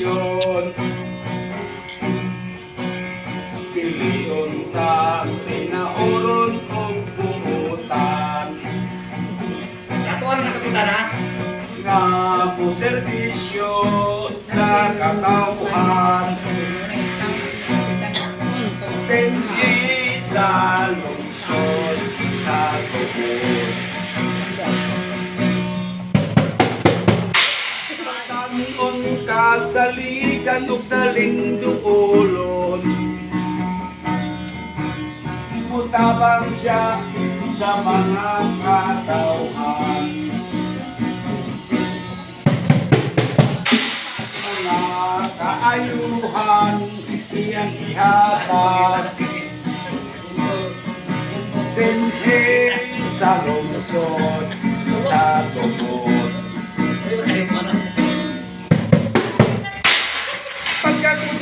Desisyon Pilisyon sa tinauron kong buhutan. Sa tuwan na ha? Na po servisyo sa kakauhan Benji sa lungsod sa tubo kasaligan ug daling duolon. Mutabang siya sa mga katauhan. mga kaayuhan iyang ihatag Benhe sa lungsod sa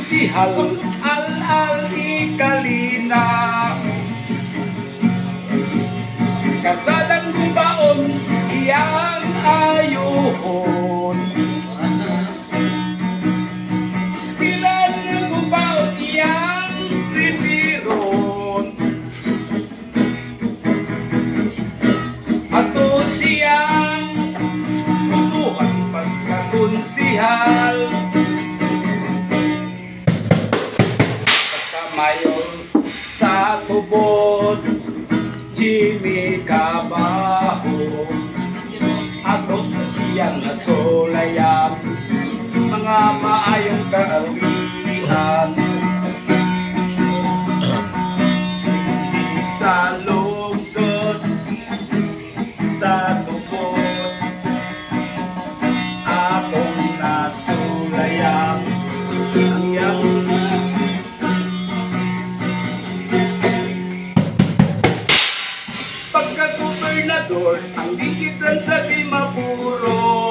tubod Pagkakunsihal al-al ikalina. Kalsadang gubaon iyang ayuhon. Pilar gubaon iyang ritiron Ato siyang kutuhan pagkakunsihal sa tubod Jimmy Cabaho Ato na siyang nasulayan mga maayong kaawihan sa lungsod sa tubod atong nasulayan iyang pagka-gobernador ang dikitan sa Dimapuro